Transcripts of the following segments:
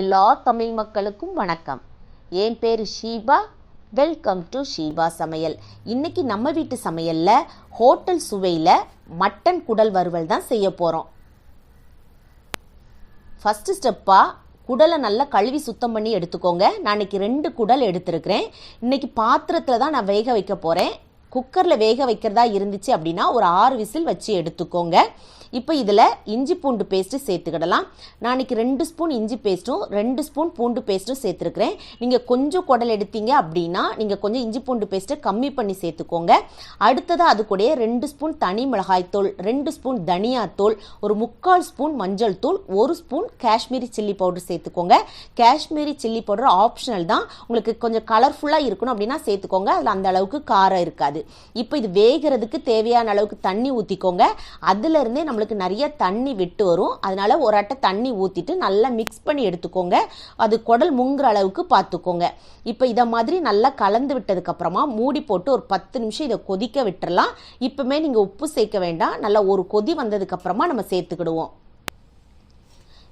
எல்லா தமிழ் மக்களுக்கும் வணக்கம். என் பேர் ஷீபா. வெல்கம் டு ஷீபா சமையல். இன்னைக்கு நம்ம வீட்டு சமையலில் ஹோட்டல் சுவையில் மட்டன் குடல் வறுவல் தான் செய்ய போகிறோம் ஃபஸ்ட்டு ஸ்டெப்பாக குடலை நல்லா கழுவி சுத்தம் பண்ணி எடுத்துக்கோங்க. நான் இன்னைக்கு ரெண்டு குடல் எடுத்திருக்கிறேன். இன்றைக்கி பாத்திரத்தில் தான் நான் வேக வைக்க போகிறேன் குக்கரில் வேக வைக்கிறதா இருந்துச்சு அப்படின்னா ஒரு ஆறு விசில் வச்சு எடுத்துக்கோங்க. இப்போ இதில் இஞ்சி பூண்டு பேஸ்ட்டு சேர்த்துக்கிடலாம். நான் ரெண்டு ஸ்பூன் இஞ்சி பேஸ்ட்டும் ரெண்டு ஸ்பூன் பூண்டு பேஸ்ட்டும் சேர்த்துருக்குறேன். நீங்கள் கொஞ்சம் குடல் எடுத்தீங்க அப்படின்னா நீங்கள் கொஞ்சம் இஞ்சி பூண்டு பேஸ்ட்டை கம்மி பண்ணி சேர்த்துக்கோங்க. அடுத்ததாக அது கூட ரெண்டு ஸ்பூன் தனி மிளகாய்த்தூள் ரெண்டு ஸ்பூன் தனியாத்தூள் ஒரு முக்கால் ஸ்பூன் மஞ்சள் தூள் ஒரு ஸ்பூன் காஷ்மீரி சில்லி பவுடர் சேர்த்துக்கோங்க. காஷ்மீரி சில்லி பவுடர் ஆப்ஷனல் தான். உங்களுக்கு கொஞ்சம் கலர்ஃபுல்லாக இருக்கணும் அப்படின்னா சேர்த்துக்கோங்க. அதில் அந்த அளவுக்கு காரம் இருக்காது. இப்போ இது வேகிறதுக்கு தேவையான அளவுக்கு தண்ணி ஊற்றிக்கோங்க அதுலேருந்தே நம்மளுக்கு நிறைய தண்ணி விட்டு வரும். அதனால் ஒரு அட்டை தண்ணி ஊற்றிட்டு நல்லா மிக்ஸ் பண்ணி எடுத்துக்கோங்க. அது குடல் முங்குற அளவுக்கு பார்த்துக்கோங்க இப்போ இதை மாதிரி நல்லா கலந்து விட்டதுக்கப்புறமா மூடி போட்டு ஒரு பத்து நிமிஷம் இதை கொதிக்க விட்டுறலாம். இப்போமே நீங்கள் உப்பு சேர்க்க வேண்டாம். நல்லா ஒரு கொதி வந்ததுக்கப்புறமா நம்ம சேர்த்துக்கிடுவோம்.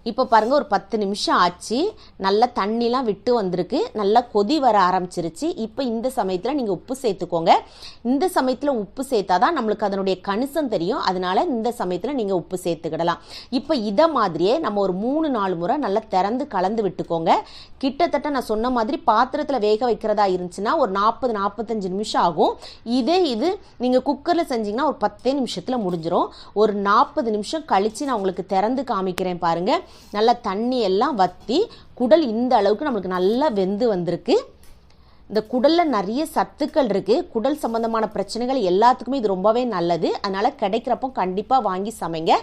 இப்போ பாருங்கள் ஒரு பத்து நிமிஷம் ஆச்சு. நல்லா தண்ணிலாம் விட்டு வந்திருக்கு. நல்லா கொதி வர ஆரம்பிச்சிருச்சு. இப்போ இந்த சமயத்தில் நீங்கள் உப்பு சேர்த்துக்கோங்க. இந்த சமயத்தில் உப்பு சேர்த்தா தான் நம்மளுக்கு அதனுடைய கணிசம் தெரியும். அதனால இந்த சமயத்தில் நீங்கள் உப்பு சேர்த்துக்கிடலாம். இப்போ இதை மாதிரியே நம்ம ஒரு மூணு நாலு முறை நல்லா திறந்து கலந்து விட்டுக்கோங்க. கிட்டத்தட்ட நான் சொன்ன மாதிரி பாத்திரத்தில் வேக வைக்கிறதா இருந்துச்சுன்னா ஒரு நாற்பது நாற்பத்தஞ்சு நிமிஷம் ஆகும். இதே இது நீங்கள் குக்கரில் செஞ்சீங்கன்னா ஒரு பத்தே நிமிஷத்தில் முடிஞ்சிடும் ஒரு நாற்பது நிமிஷம் கழித்து நான் உங்களுக்கு திறந்து காமிக்கிறேன் பாருங்கள் நல்லா தண்ணி எல்லாம் வற்றி குடல் இந்த அளவுக்கு நம்மளுக்கு நல்லா வெந்து வந்திருக்கு. இந்த குடலில் நிறைய சத்துக்கள் இருக்குது குடல் சம்பந்தமான பிரச்சனைகள் எல்லாத்துக்குமே இது ரொம்பவே நல்லது. அதனால் கிடைக்கிறப்போ கண்டிப்பாக வாங்கி சமைங்க.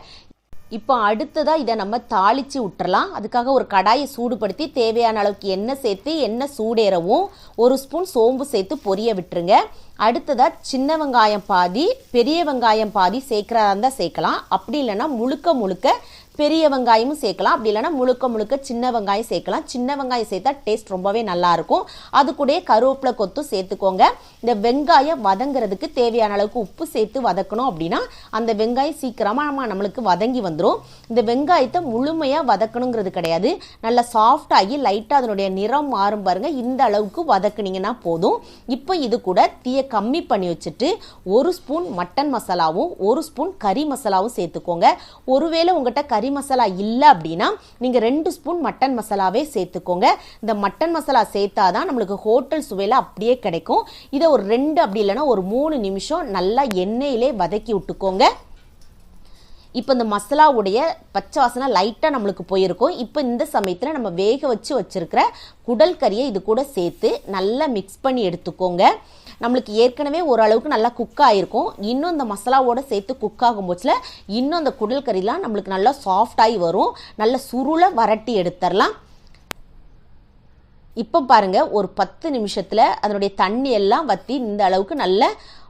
இப்போ அடுத்ததாக இதை நம்ம தாளித்து விட்டுறலாம் அதுக்காக ஒரு கடாயை சூடுபடுத்தி தேவையான அளவுக்கு எண்ணெய் சேர்த்து எண்ணெய் சூடேறவும் ஒரு ஸ்பூன் சோம்பு சேர்த்து பொரிய விட்டுருங்க. அடுத்ததாக சின்ன வெங்காயம் பாதி பெரிய வெங்காயம் பாதி சேர்க்குறதா இருந்தால் சேர்க்கலாம். அப்படி இல்லைன்னா முழுக்க முழுக்க பெரிய வெங்காயமும் சேர்க்கலாம். அப்படி இல்லைன்னா முழுக்க முழுக்க சின்ன வெங்காயம் சேர்க்கலாம். சின்ன வெங்காயம் சேர்த்தா டேஸ்ட் ரொம்பவே நல்லா இருக்கும். அது கூட கருவேப்பிலை கொத்தும் சேர்த்துக்கோங்க. இந்த வெங்காயம் வதங்குறதுக்கு தேவையான அளவுக்கு உப்பு சேர்த்து வதக்கணும் அப்படின்னா அந்த வெங்காயம் சீக்கிரமாக நம்மளுக்கு வதங்கி வந்துடும் இந்த வெங்காயத்தை முழுமையாக வதக்கணுங்கிறது கிடையாது. நல்லா சாஃப்டாகி லைட்டாக அதனுடைய நிறம் மாறும் பாருங்கள் இந்த அளவுக்கு வதக்குனீங்கன்னா போதும். இப்போ இது கூட தீய கம்மி பண்ணி வச்சுட்டு ஒரு ஸ்பூன் மட்டன் மசாலாவும் ஒரு ஸ்பூன் கறி மசாலாவும் சேர்த்துக்கோங்க. ஒருவேளை உங்கள்கிட்ட கறி மசாலா இல்லை அப்படின்னா நீங்கள் ரெண்டு ஸ்பூன் மட்டன் மசாலாவே சேர்த்துக்கோங்க. இந்த மட்டன் மசாலா சேர்த்தா தான் நம்மளுக்கு ஹோட்டல் சுவையில் அப்படியே கிடைக்கும். இதை ஒரு ரெண்டு அப்படி இல்லைன்னா ஒரு மூணு நிமிஷம் நல்லா எண்ணெயிலே வதக்கி விட்டுக்கோங்க. இப்போ இந்த மசாலாவுடைய பச்சை வாசனை லைட்டாக நம்மளுக்கு போயிருக்கும். இப்போ இந்த சமயத்தில் நம்ம வேக வச்சு வச்சுருக்கிற குடல் கறியை இது கூட சேர்த்து நல்லா மிக்ஸ் பண்ணி எடுத்துக்கோங்க. நம்மளுக்கு ஏற்கனவே ஓரளவுக்கு நல்லா குக் ஆகிருக்கும் இன்னும் இந்த மசாலாவோட சேர்த்து குக் ஆகும் போச்சில் இன்னும் அந்த குடல் கறிலாம் நம்மளுக்கு நல்லா சாஃப்டாகி வரும். நல்ல சுருளை வரட்டி எடுத்துடலாம் இப்போ பாருங்கள் ஒரு பத்து நிமிஷத்தில் அதனுடைய தண்ணி எல்லாம் வற்றி இந்த அளவுக்கு நல்ல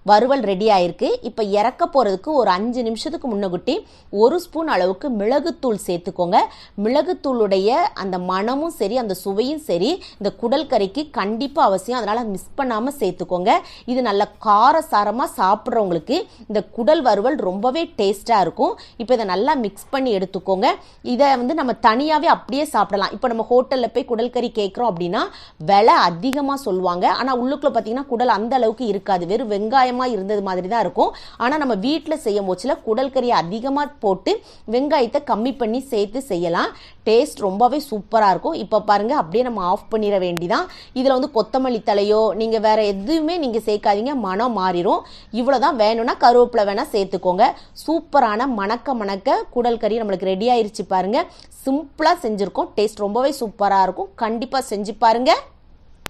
வறுவல் ரெடி ஆயிருக்கு. இப்போ இறக்க போகிறதுக்கு ஒரு அஞ்சு நிமிஷத்துக்கு முன்னகுட்டி ஒரு ஸ்பூன் அளவுக்கு மிளகுத்தூள் சேர்த்துக்கோங்க. மிளகுத்தூளுடைய அந்த மணமும் சரி அந்த சுவையும் சரி இந்த குடல் கறிக்கு கண்டிப்பாக அவசியம். அதனால் மிஸ் பண்ணாமல் சேர்த்துக்கோங்க. இது நல்ல காரசாரமாக சாப்பிட்றவங்களுக்கு இந்த குடல் வறுவல் ரொம்பவே டேஸ்ட்டாக இருக்கும். இப்போ இதை நல்லா மிக்ஸ் பண்ணி எடுத்துக்கோங்க. இதை வந்து நம்ம தனியாகவே அப்படியே சாப்பிடலாம். இப்போ நம்ம ஹோட்டலில் போய் குடல் கறி கேட்குறோம் அப்படின்னா விலை அதிகமாக சொல்லுவாங்க. ஆனால் உள்ளுக்குள்ளே பார்த்தீங்கன்னா குடல் அந்த அளவுக்கு இருக்காது. வெறும் வெங்காயம் வெங்காயமாக இருந்தது மாதிரி தான் இருக்கும். ஆனால் நம்ம வீட்டில் செய்யும் போச்சில் குடல் கறியை அதிகமாக போட்டு வெங்காயத்தை கம்மி பண்ணி சேர்த்து செய்யலாம். டேஸ்ட் ரொம்பவே சூப்பராக இருக்கும். இப்போ பாருங்கள் அப்படியே நம்ம ஆஃப் பண்ணிட வேண்டிதான். இதில் வந்து கொத்தமல்லி தலையோ நீங்கள் வேற எதுவுமே நீங்கள் சேர்க்காதீங்க. மனம் மாறிடும் இவ்வளோ தான் வேணும்னா கருவேப்பிலை வேணால் சேர்த்துக்கோங்க. சூப்பரான மணக்க மணக்க குடல் கறி நம்மளுக்கு ரெடி ஆயிருச்சு பாருங்க. சிம்பிளாக செஞ்சுருக்கோம். டேஸ்ட் ரொம்பவே சூப்பராக இருக்கும். கண்டிப்பாக செஞ்சு பாருங்கள்